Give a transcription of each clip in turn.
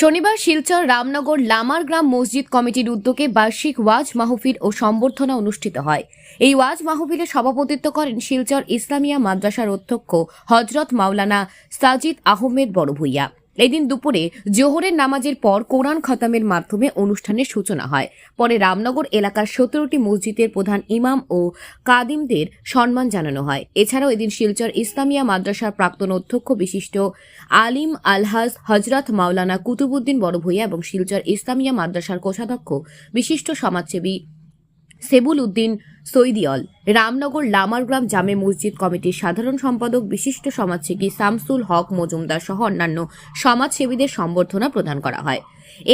শনিবার শিলচর রামনগর লামার গ্রাম মসজিদ কমিটির উদ্যোগে বার্ষিক ওয়াজ মাহফিল ও সম্বর্ধনা অনুষ্ঠিত হয়। এই ওয়াজ মাহফিলে সভাপতিত্ব করেন শিলচর ইসলামিয়া মাদ্রাসার অধ্যক্ষ হজরত মাওলানা সাজিদ আহমেদ বড়ভূইয়া। এদিন দুপুরে জোহরের নামাজের পর কোরআন খতামের মাধ্যমে অনুষ্ঠানের সূচনা হয়। পরে রামনগর এলাকার সতেরোটি মসজিদের প্রধান ইমাম ও কাদিমদের সম্মান জানানো হয়। এছাড়াও এদিন শিলচর ইসলামিয়া মাদ্রাসার প্রাক্তন অধ্যক্ষ বিশিষ্ট আলিম আলহাজ হজরত মাওলানা কুতুবুদ্দিন বড়ভূইয়া এবং শিলচর ইসলামিয়া মাদ্রাসার কোষাধ্যক্ষ বিশিষ্ট সমাজসেবী সেবুল উদ্দিন সৈদিয়ল। রামনগর লামারগ্রাম জামে মসজিদ কমিটির সাধারণ সম্পাদক বিশিষ্ট সমাজসেবী শামসুল হক মজুমদার সহ অন্যান্য সমাজসেবীদের সম্বর্ধনা প্রদান করা হয়।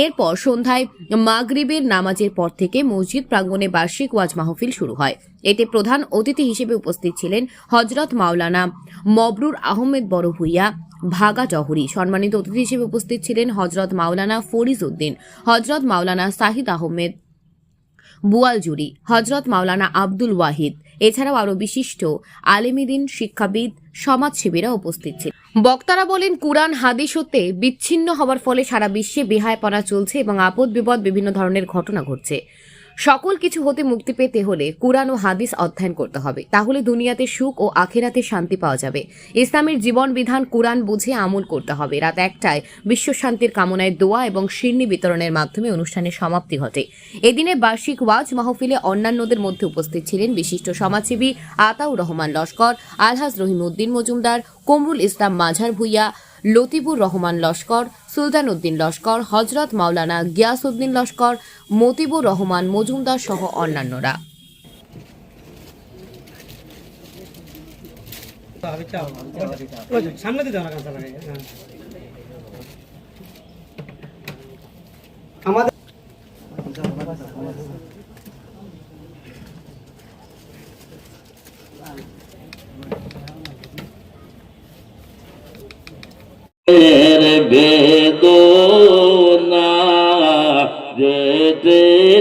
এরপর সন্ধ্যায় মাগরিবের নামাজের পর থেকে মসজিদ প্রাঙ্গণে বার্ষিক ওয়াজ মাহফিল শুরু হয়। এতে প্রধান অতিথি হিসেবে উপস্থিত ছিলেন হজরত মাওলানা মবরুর আহমেদ বড়ভূইয়া, ভাগা জহরি। সম্মানিত অতিথি হিসেবে উপস্থিত ছিলেন হজরত মাওলানা ফরিজ উদ্দিন হজরত মাওলানা সাহিদ আহমেদ বুয়ালজুরি, হজরত মাওলানা আব্দুল ওয়াহিদ। এছাড়াও আরও বিশিষ্ট আলেমিদিন শিক্ষাবিদ, সমাজসেবীরা উপস্থিত ছিলেন। বক্তারা বলেন, কুরআন হাদিস হতে বিচ্ছিন্ন হওয়ার ফলে সারা বিশ্বে বেহায়পনা চলছে এবং আপদ বিপদ বিভিন্ন ধরনের ঘটনা ঘটছে। সকল কিছু হতে মুক্তি পেতে হলে কুরআন ও হাদিস অধ্যয়ন করতে হবে। তাহলে দুনিয়াতে সুখ ও আখেরাতে শান্তি পাওয়া যাবে। ইসলামের জীবন বিধান কুরআন বুঝে আমল করতে হবে। রাত একটায় বিশ্ব শান্তির কামনায় দোয়া এবং শিরনি বিতরণের মাধ্যমে অনুষ্ঠানের সমাপ্তি ঘটে। এদিনে বার্ষিক ওয়াজ মাহফিলে অন্যান্যদের মধ্যে উপস্থিত ছিলেন বিশিষ্ট সমাজসেবী আতাউর রহমান লস্কর, আলহাজ রহিম উদ্দিন মজুমদার, কমরুল ইসলাম মাঝার ভুইয়া লতিবুর রহমান লস্কর সুলতান উদ্দিন লস্কর হজরত মাওলানা গিয়াস উদ্দিন লস্কর মতিবুর রহমান মজুমদার সহ অন্যান্যরা। আমাদের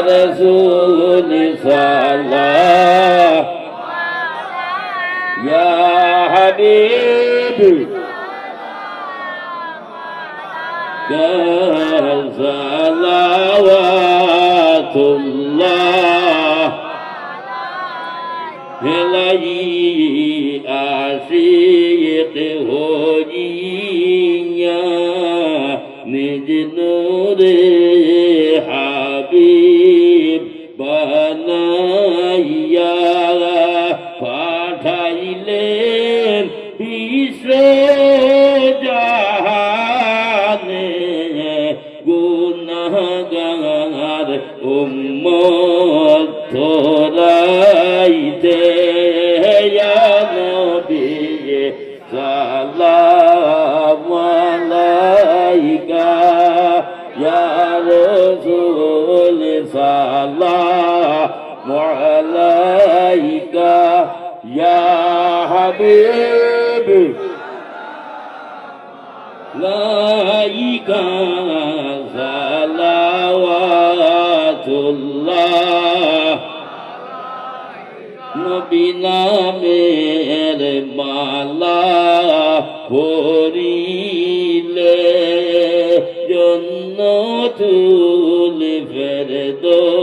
رسول صلاة يا حبيب يا صلوات الله هلاي عاشق هوجيا نجنور সালাম আলাইকা ইয়া রাসূল সালাম আলাইকা ইয়া হাবিব লাইকা সালাওয়াতুল্লাহ নবী নামের মালা পরিলে জন্য তুল ফের দো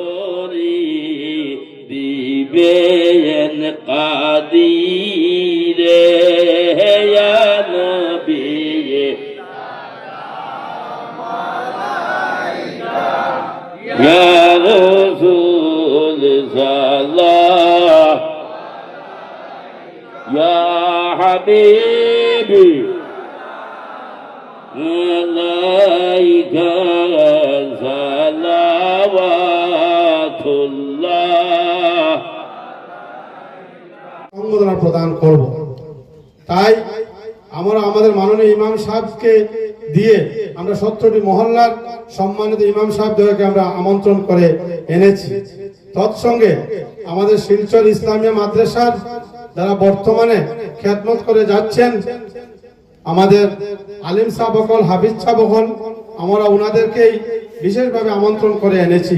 করি দিবে কাদিরে নবিয়ে রসুল সাল্লাহ ইয়া হাবিবি আল্লাহ সম্বোধনা প্রদান করব। তাই আমরা আমাদের মাননীয় ইমাম সাহেবকে দিয়ে আমরা সত্তরটি মহল্লার সম্মানিত ইমাম সাহেবদেরকে আমরা আমন্ত্রণ করে এনেছি। তৎসঙ্গে আমাদের শিলচর ইসলামিয়া মাদ্রাসার যারা বর্তমানে খেদমত করে যাচ্ছেন, আমাদের আলিম সাহ বকল, হাফিজ সাহ বকল, আমরা ওনাদেরকেই বিশেষভাবে আমন্ত্রণ করে এনেছি।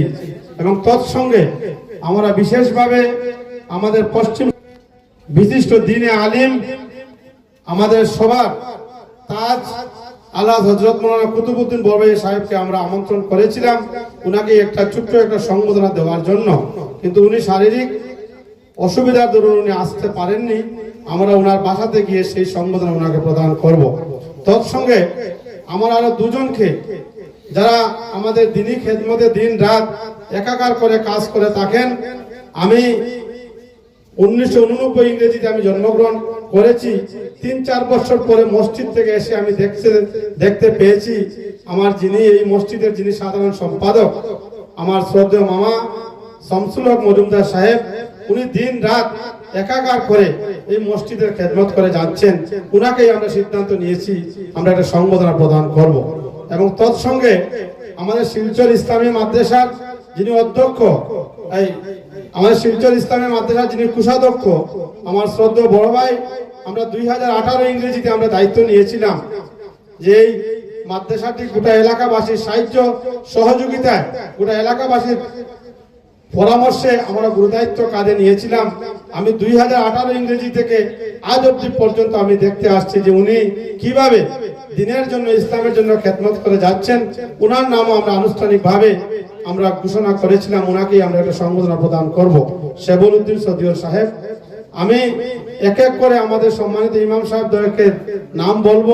এবং তৎসঙ্গে আমরা বিশেষভাবে আমাদের পশ্চিম বিশিষ্ট দিনে আলিম আমাদের সবার। তাজ আল্লাহ হজরত মৌলানা কুতুবুদ্দিন বরবাই সাহেবকে আমরা আমন্ত্রণ করেছিলাম। উনাকে একটা ছোট্ট একটা সংবোধনা দেওয়ার জন্য। কিন্তু উনি শারীরিক অসুবিধার দরুন উনি আসতে পারেননি। আমরা ওনার বাসাতে গিয়ে সেই সংবোধনা ওনাকে প্রদান করব। তৎসঙ্গে আমার আরও দুজনকে, যারা আমাদের দিনই খেদমতে দিন রাত একাকার করে কাজ করে থাকেন, আমি উনিশশো উননব্বই ইংরেজিতে আমি জন্মগ্রহণ করেছি। তিন, চার বছর পরে মসজিদ থেকে এসে আমি দেখতে দেখতে পেয়েছি আমার যিনি এই মসজিদের যিনি সাধারণ সম্পাদক, আমার মামা মজুমদার সাহেব, উনি দিন রাত একাকার করে এই মসজিদের খেদমত করে যাচ্ছেন। উনাকেই আমরা সিদ্ধান্ত নিয়েছি, আমরা একটা সংবোধনা প্রদান করব। এবং তৎসঙ্গে আমাদের শিলচর ইসলামী মাদ্রাসার যিনি অধ্যক্ষ, এই আমাদের শিলচর ইসলামের মাদ্রাসা যিনি কুষাধ্যক্ষ, আমার শ্রদ্ধা বড় ভাই, আমরা দুই হাজার আঠারো ইংরেজিতে আমরা দায়িত্ব নিয়েছিলাম যে এই মাদ্রাসাটি গোটা এলাকাবাসীর সাহায্য সহযোগিতায়, গোটা এলাকাবাসীর পরামর্শে আমরা গুরুদায়িত্ব কাজে নিয়েছিলাম। আমি দুই হাজার আঠারো ইংরেজি থেকে আজ অব্দি পর্যন্ত আমি দেখতে আসছি যে উনি কীভাবে দিনের জন্য, ইসলামের জন্য খেদমত করে যাচ্ছেন। উনার নামও আমরা আনুষ্ঠানিকভাবে আমরা ঘোষণা করেছিলাম ওনাকেই আমরা একটা সংবোধনা প্রদান করব। শেবুল উদ্দিন সদিউর সাহেব, আমি এক এক করে আমাদের সম্মানিত ইমাম সাহেবদেরকে নাম বলব।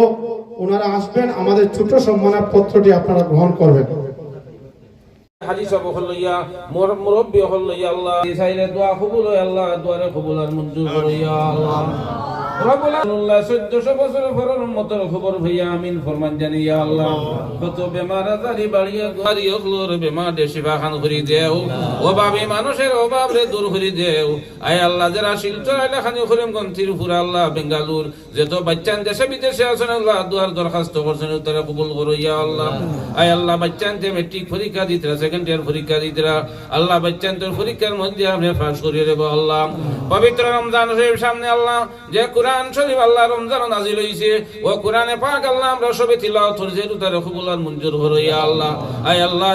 ওনারা আসবেন, আমাদের ছোট সম্মানের পত্রটি আপনারা গ্রহণ করবেন। হাদিস হল লইয়া মোর, মুরব্বী হল লইয়া আল্লাহ চাইলে দোয়া কবুল আল্লাহ দোয়ারে কবুল আর মঞ্জুর করো ইয়া আল্লাহ। রব্বুল আল্লাহ 1400 বছর পরের উম্মতের খবর ভাইয়া আমিন ফরমান জানি আল্লাহ। কত বেমার আজারি বাড়িয়া গাড়ি অগলোর বেমার দে খান করি দেও, অভাবী মানুষের অভাব রে দূর করি দেও। আয় আল্লাহ, যারা শিলচর আইলা খানি করিম ত্রিপুরা আল্লাহ বেঙ্গালুর বাচ্চান দেশে বিদেশে দুয়ার দরখাস্ত করছেন তারা কবুল করো, ইয়া আল্লাহ। আয় আল্লাহ, বাচ্চান মেট্রিক পরীক্ষা দিতরা সেকেন্ড ইয়ার পরীক্ষা দিতরা। আল্লাহ, বাচ্চান পরীক্ষার মধ্যে আপনি পাস করিয়ে দেবো, আল্লাহ। পবিত্র রমজান সামনে আল্লাহ, যে কোরআন শরীফ আল্লাহ রমজান নাজিল হইছে। ও কোরআনে পাক আল্লাহ আমরা সবে তিলাওয়াত কবুলার মঞ্জুর আল্লাহ। আয় আল্লাহ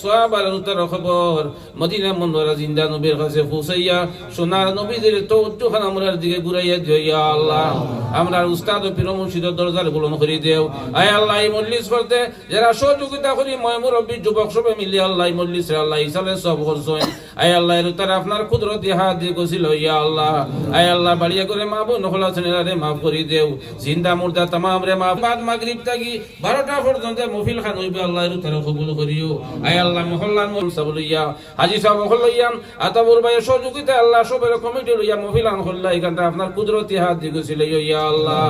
সওয়াব আর এর উতার খবর। মদিনা জিন্দা নবীর কাছে সোনার নবীদের আমরার দিকে ঘুরাইয়া দিও আল্লাহ। উস্তাদ ও পীর দরজার করি দেও। আয় আল্লাহ, এই মজলিস করতে যারা সহযোগিতা করি যুবক সবে মিলিয়ে আল্লাহ মজলিস আল্লাহ ইসালে সব করছেন। আয় আল্লাহ, এর উতার আপনার কুদরতি হাত দিয়ে গছিল ইয়া আল্লাহ। আয় আল্লাহ, বাড়িয়া করে মা বোন হলা রে মাফ করি দেও। জিন্দা মুর্দা তামাম রে মাফ। বাদ মাগরিব তাগি 12টা পর্যন্ত মফিল আপনার কুদরতি হাত ইয়া আল্লাহ।